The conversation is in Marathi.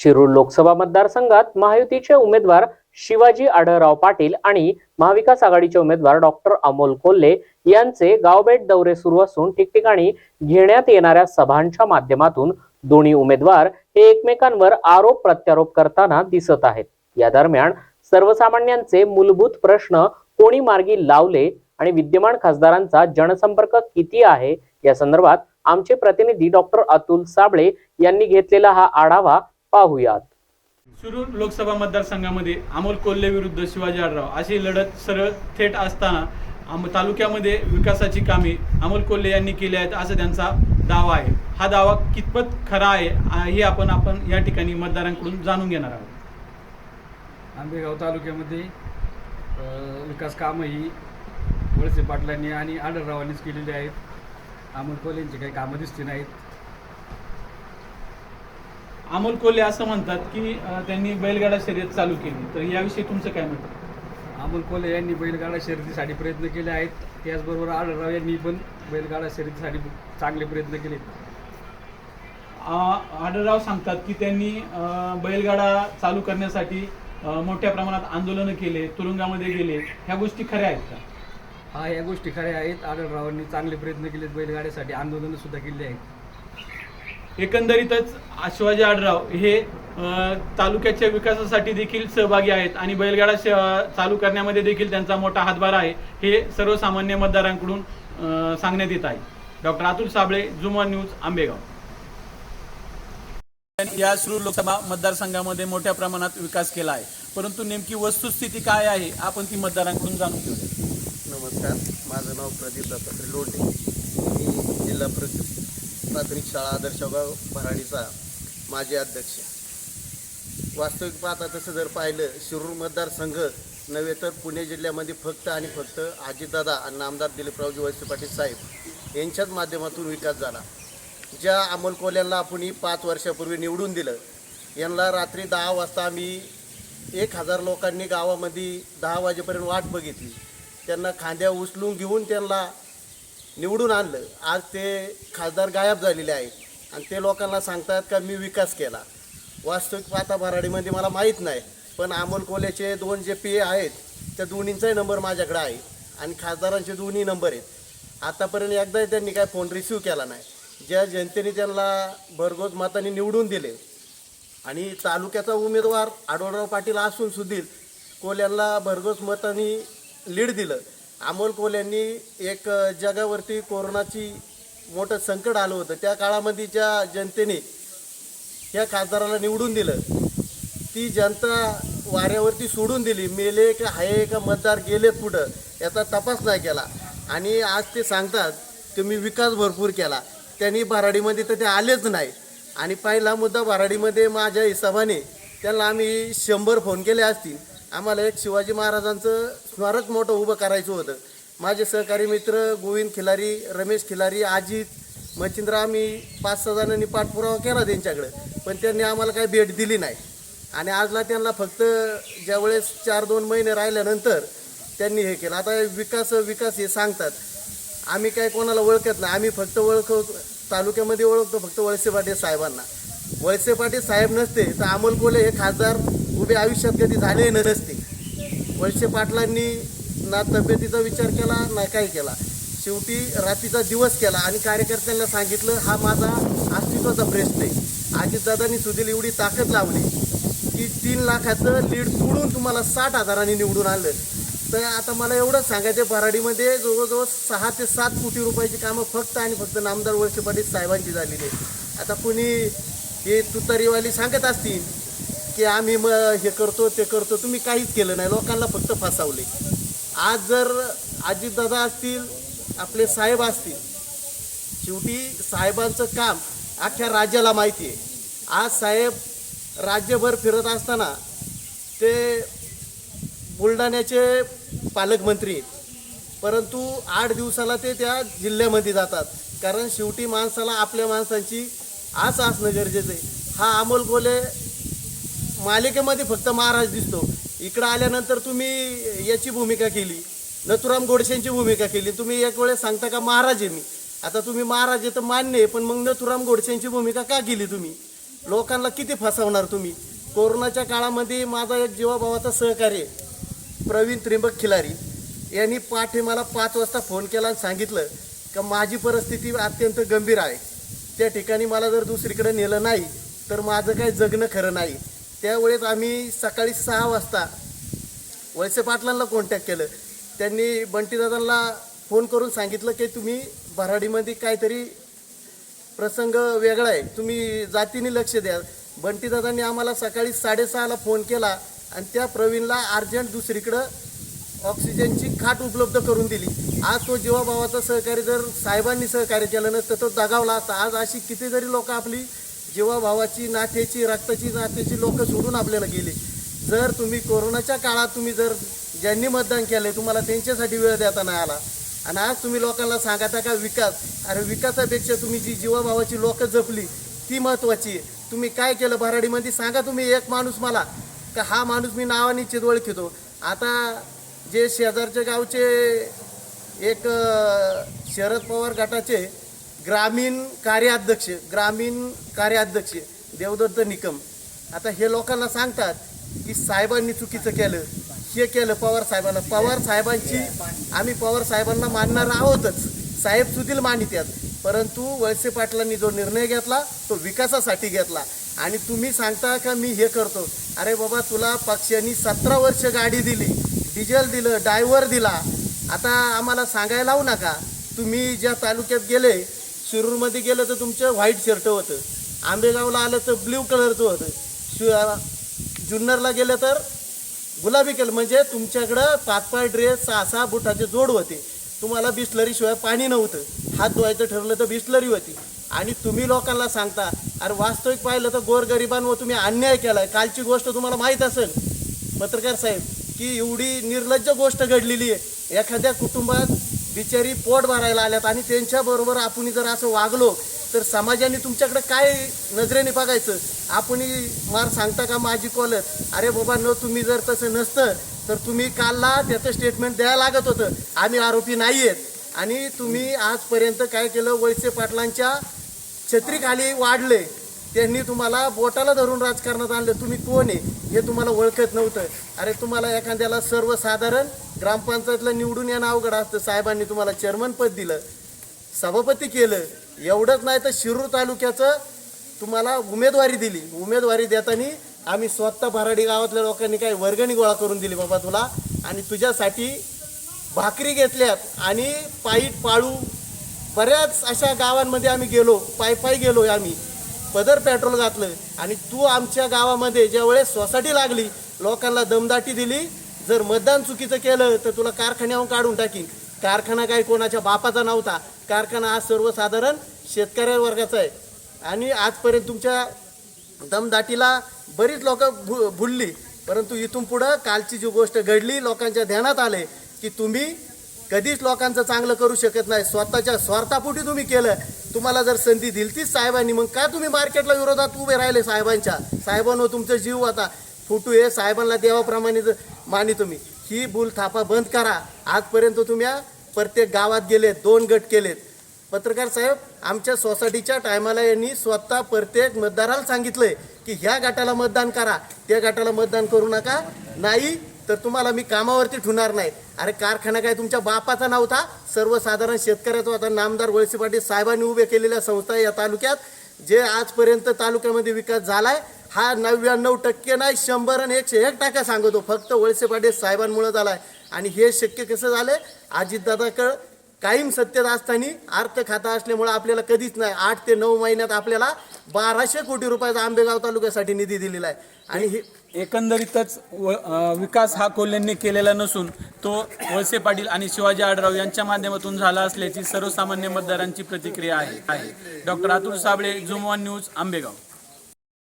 शिरूर लोकसभा मतदारसंघात महायुतीचे उमेदवार शिवाजी आढळराव पाटील आणि महाविकास आघाडीचे उमेदवार डॉक्टर अमोल कोल्हे यांचे गावभेट दौरे सुरू असून ठिकठिकाणी घेण्यात येणाऱ्या सभांच्या माध्यमातून दोन्ही उमेदवार हे एकमेकांवर आरोप प्रत्यारोप करताना दिसत आहेत. या दरम्यान सर्वसामान्यांचे मूलभूत प्रश्न कोणी मार्गी लावले आणि विद्यमान खासदारांचा जनसंपर्क किती आहे? या संदर्भात आमचे प्रतिनिधी डॉक्टर अतुल साबळे यांनी घेतलेला हा आढावा पाहूयात. शिरूर लोकसभा मतदारसंघामध्ये अमोल कोल्हे विरुद्ध शिवाजी आढराव अशी लढत सरळ थेट असताना आम तालुक्यामध्ये विकासाची कामे अमोल कोल्हे यांनी केली आहेत असं त्यांचा दावा आहे. हा दावा कितपत खरा आहे हे आपण आपण या ठिकाणी मतदारांकडून जाणून घेणार आहोत. आंबेगाव तालुक्यामध्ये विकास कामं ही वळसे पाटलांनी आणि आढळरावांनीच केलेली आहेत. अमोल कोल्हेंची काही कामं दिसली नाहीत. अमोल कोल्हे असं म्हणतात की त्यांनी बैलगाडा शर्यत चालू केली. तर याविषयी तुमचं काय मत? आहे? अमोल कोल्हे यांनी बैलगाडा शर्यतीसाठी प्रयत्न केले आहेत. त्याचबरोबर आढळराव यांनी पण बैलगाडा शर्यतीसाठी चांगले प्रयत्न केले. आढळराव सांगतात की त्यांनी बैलगाडा चालू करण्यासाठी मोठ्या प्रमाणात आंदोलनं केले तुरुंगामध्ये गेले. ह्या गोष्टी खऱ्या आहेत का? हा या गोष्टी खऱ्या आहेत. आढळरावांनी चांगले प्रयत्न केलेत. बैलगाड्यासाठी आंदोलनं सुद्धा केली आहेत. एकंदरीतच शिवाजी आढराव हे तालुक्याच्या विकासासाठी देखील सहभागी आहेत आणि बैलगाडा चालू करण्यामध्ये देखील त्यांचा मोठा हातभार आहे हे सर्वसामान्य मतदारांकडून सांगण्यात येत आहे. डॉक्टर अतुल साबळे जुमा न्यूज आंबेगाव. या शिरूर लोकसभा मतदारसंघामध्ये मोठ्या प्रमाणात विकास केला आहे. परंतु नेमकी वस्तुस्थिती काय आहे आपण ती मतदारांकडून जाणून घेऊया. नमस्कार. माझं नाव प्रदीप दत्तात्रय लोंढे. मी जिल्हा प्र प्राथमिक शाळा आदर्शगाव भराडीचा माजी अध्यक्ष. वास्तविक पाहता तसं जर पाहिलं शिरूर मतदारसंघ नव्हे तर पुणे जिल्ह्यामध्ये फक्त आणि फक्त आजीदादा आणि नामदार दिलीपरावजी वळसे पाटील साहेब यांच्याच माध्यमातून विकास झाला. ज्या अमोल कोल्यांना आपण ही पाच वर्षापूर्वी निवडून दिलं यांना रात्री दहा वाजता आम्ही एक हजार लोकांनी गावामध्ये दहा वाजेपर्यंत वाट बघितली. त्यांना खांद्या उचलून घेऊन त्यांना निवडून आणलं. आज ते खासदार गायब झालेले आहेत. आणि ते लोकांना सांगतात का मी विकास केला. वास्तविक पाहता भराडीमध्ये मला माहीत नाही पण अमोल कोल्याचे दोन जे पी ए आहेत त्या दोन्हींचाही नंबर माझ्याकडे आहे. आणि खासदारांचे दोन्ही नंबर आहेत. आतापर्यंत एकदाही त्यांनी काय फोन रिसिव्ह केला नाही. ज्या जनतेने त्यांना भरघोस मताने निवडून दिले आणि तालुक्याचा उमेदवार आढळराव पाटील असून सुधील कोल्याला भरघोस मतांनी लीड दिलं अमोल कोल यांनी एक जगावरती कोरोनाची मोठं संकट आलं होतं. त्या काळामध्ये ज्या जनतेने या खासदाराला निवडून दिलं ती जनता वाऱ्यावरती सोडून दिली. मेले का आहे का मतदार गेलेत कुठं याचा तपास नाही केला. आणि आज ते सांगतात की मी विकास भरपूर केला. त्यांनी भराडीमध्ये तर ते आलेच नाही. आणि पहिला मुद्दा भराडीमध्ये माझ्या हिशोबाने त्यांना आम्ही शंभर फोन केले असतील. आम्हाला एक शिवाजी महाराजांचं स्मारक मोठं उभं करायचं होतं. माझे सहकारी मित्र गोविंद खिलारी रमेश खिलारी अजित मच्छिंद्र आम्ही पाच सहा जणांनी पाठपुरावा केला त्यांच्याकडं. पण त्यांनी आम्हाला काही भेट दिली नाही. आणि आजला त्यांना फक्त ज्यावेळेस चार दोन महिने राहिल्यानंतर त्यांनी हे केलं. आता विकास विकास हे सांगतात. आम्ही काय कोणाला ओळखत नाही. आम्ही फक्त ओळखतो तालुक्यामध्ये ओळखतो फक्त वळसे पाटील साहेबांना. वळसे पाटील साहेब नसते तर अमोल कोले हे खासदार उभे आयुष्यात कधी झाले नसते. वळसे पाटलांनी ना तब्येतीचा विचार केला ना काही केला. शेवटी रात्रीचा दिवस केला आणि कार्यकर्त्यांना सांगितलं हा माझा अस्तित्वाचा प्रश्न आहे. अजितदादांनी सुधील एवढी ताकद लावली की तीन लाखाचं लीड तोडून तुम्हाला साठ हजारांनी निवडून आलं तर आता मला एवढंच सांगायचं भराडीमध्ये जवळजवळ सहा ते सात कोटी रुपयाची कामं फक्त आणि फक्त नामदार वळसे पाटील साहेबांची झालेली आहे आता कुणी हे तुतारीवाली सांगत असतील की आम्ही मग हे करतो ते करतो. तुम्ही काहीच केलं नाही. लोकांना फक्त फसावले. आज जर अजितदादा असतील आपले साहेब असतील शेवटी साहेबांचं काम अख्ख्या राज्याला माहिती आहे. आज साहेब राज्यभर फिरत असताना ते बुलढाण्याचे पालकमंत्री आहेत. परंतु आठ दिवसाला ते त्या जिल्ह्यामध्ये जातात. कारण शेवटी माणसाला आपल्या माणसांची आस असणं गरजेचं आहे. हा अमोल गोले मालिकेमध्ये फक्त महाराज दिसतो. इकडं आल्यानंतर तुम्ही याची भूमिका केली. नथुराम गोडसेंची भूमिका केली. तुम्ही एक वेळेस सांगता का महाराज आहे मी? आता तुम्ही महाराज आहे तर मान्य आहे पण मग नथुराम गोडसेंची भूमिका का केली तुम्ही? लोकांना किती फसवणार तुम्ही? कोरोनाच्या काळामध्ये माझा एक जीवाभावाचा सहकार्य प्रवीण त्रिंबक खिलारी. यांनी पाठे मला पाच वाजता फोन केला आणि सांगितलं का माझी परिस्थिती अत्यंत गंभीर आहे. त्या ठिकाणी मला जर दुसरीकडे नेलं नाही तर माझं काही जगणं खरं नाही. त्यावेळेस आम्ही सकाळी सहा वाजता वळसे पाटलांना कॉन्टॅक्ट केलं. त्यांनी बंटीदादांना फोन करून सांगितलं की तुम्ही भराडीमध्ये काहीतरी प्रसंग वेगळा आहे. तुम्ही जातीने लक्ष द्या. बंटीदादांनी आम्हाला सकाळी साडेसहाला फोन केला आणि त्या प्रवीणला अर्जंट दुसरीकडं ऑक्सिजनची खाट उपलब्ध करून दिली. आज तो जीवाभावाचा सहकारी जर साहेबांनी सहकार्य केलं नसतं तो दगावला असता. आज अशी कितीतरी लोक आपली जीवाभावाची नात्याची रक्ताची नात्याची लोक सोडून आपल्याला गेले. जर तुम्ही कोरोनाच्या काळात तुम्ही जर ज्यांनी मतदान केलं तुम्हाला त्यांच्यासाठी वेळ देता नाही आला. आणि आज तुम्ही लोकांना सांगता का विकास? अरे विकासापेक्षा तुम्ही जी जीवाभावाची लोक जपली ती महत्वाची आहे. तुम्ही काय केलं भराडीमध्ये? सांगा तुम्ही एक माणूस मला का हा माणूस मी नावाने चित ओळखितो आता जे शेजारच्या गावचे एक शरद पवार गटाचे ग्रामीण कार्याध्यक्ष ग्रामीण कार्याध्यक्ष देवदत्त निकम. आता हे लोकांना सांगतात की साहेबांनी चुकीचं केलं हे केलं पवार साहेबांना. पवार साहेबांची आम्ही पवार साहेबांना मानणार आहोतच. साहेब सुधील मानित्यात. परंतु वळसे पाटलांनी जो निर्णय घेतला तो विकासासाठी घेतला. आणि तुम्ही सांगता का मी हे करतो? अरे बाबा तुला पक्षांनी सतरा वर्ष गाडी दिली डिझेल दिलं डायव्हर दिला. आता आम्हाला सांगायला लावू नका. तुम्ही ज्या तालुक्यात गेले शिरूरमध्ये गेलं तर तुमचं व्हाईट शर्ट होतं. आंबेगावला आलं तर ब्ल्यू कलरचं होतं. शि जुन्नरला गेलं तर गुलाबी केलं म्हणजे तुमच्याकडं पाच पाच ड्रेस सहा सहा बुटाचे जोड होते. तुम्हाला बिस्लरीशिवाय पाणी नव्हतं. हात धुवायचं ठरलं तर बिस्लरी होती. आणि तुम्ही लोकांना सांगता अरे वास्तविक पाहिलं तर गोरगरिबांवर तुम्ही अन्याय केला कालची गोष्ट तुम्हाला माहीत असेल. पत्रकार साहेब की एवढी निर्लज्ज गोष्ट घडलेली आहे. एखाद्या कुटुंबात बिचारी पोट भरायला आल्यात आणि त्यांच्याबरोबर आपण जर असं वागलो तर समाजाने तुमच्याकडे काय नजरेने बघायचं? आपण मार सांगता का माझी कॉलर? अरे बाबा न तुम्ही जर तसं नसतं तर तुम्ही कालला त्याचं स्टेटमेंट द्यायला लागत होतं. आम्ही आरोपी नाही आहेत आणि तुम्ही आजपर्यंत काय केलं? वळसे पाटलांच्या छत्रीखाली वाढले. त्यांनी तुम्हाला बोटाला धरून राजकारणात आणलं. तुम्ही कोण आहे? हे तुम्हाला ओळखत नव्हतं. अरे तुम्हाला एखाद्याला सर्वसाधारण ग्रामपंचायतला निवडून येणं अवघड असतं. साहेबांनी तुम्हाला चेअरमन पद दिलं सभापती केलं. एवढंच नाही तर शिरूर तालुक्याचं तुम्हाला उमेदवारी दिली. उमेदवारी देताना आम्ही स्वतः भराडी गावातल्या लोकांनी काही वर्गणी गोळा करून दिली बाबा तुला. आणि तुझ्यासाठी भाकरी घेतल्यात आणि पायी पाळू. बऱ्याच अशा गावांमध्ये आम्ही गेलो पायी पायी गेलो आम्ही. पदर पेट्रोल घातलं आणि तू आमच्या गावामध्ये ज्यावेळेस सोसायटी लागली लोकांना दमदाटी दिली जर मतदान चुकीचं केलं तर तुला कारखान्याहून काढून टाकीन. कारखाना काही कोणाच्या बापाचा नव्हता. कारखाना हा सर्वसाधारण शेतकऱ्या वर्गाचा आहे. आणि आजपर्यंत तुमच्या दमदाटीला बरीच लोक भु भुलली. परंतु इथून पुढं कालची जी गोष्ट घडली लोकांच्या ध्यानात आले की तुम्ही कधीच लोकांचं चांगलं करू शकत नाही. स्वतःच्या स्वार्थापोटी तुम्ही केलं. तुम्हाला जर संधी दिलतीच साहेबांनी मग का तुम्ही मार्केटला विरोधात उभे राहिले साहेबांच्या? साहेबांवर तुमचं जीव आता फुटू हे साहेबांना देवाप्रमाणे ज- मानी तुम्ही. ही भूल थापा बंद करा. आजपर्यंत तुम्ही या प्रत्येक गावात गेलेत दोन गट केलेत पत्रकार साहेब आमच्या सोसायटीच्या टायमाला यांनी स्वतः प्रत्येक मतदाराला सांगितलंय की ह्या गटाला मतदान करा. त्या गटाला मतदान करू नका. नाही तर तुम्हाला मी कामावरती ठेवणार नाही. अरे कारखाना काय तुमच्या बापाचा नव्हता? सर्वसाधारण शेतकऱ्याचा होता. नामदार वळसे पाटील साहेबांनी उभे केलेल्या संस्था या तालुक्यात जे आजपर्यंत तालुक्यामध्ये विकास झालाय हा नव्याण्णव टक्के नाही शंभर आणि एकशे एक टक्का सांगतो. फक्त वळसे पाटील साहेबांमुळे झालाय. आणि हे शक्य कसं झालंय? अजितदादाकड कायम सत्तेत असताना अर्थ खाता असल्यामुळे आपल्याला कधीच नाही. आठ ते नऊ महिन्यात आपल्याला बाराशे कोटी रुपयाचा आंबेगाव तालुक्यासाठी निधी दिलेला आहे. आणि हे एकंदरीतच व विकास हा कोल्हेंनी केलेला नसून तो वळसे पाटील आणि शिवाजी आडराव यांच्या माध्यमातून झाला असल्याची सर्वसामान्य मतदारांची प्रतिक्रिया आहे. आहे. डॉक्टर अतुल साबळे जुमवान न्यूज आंबेगाव.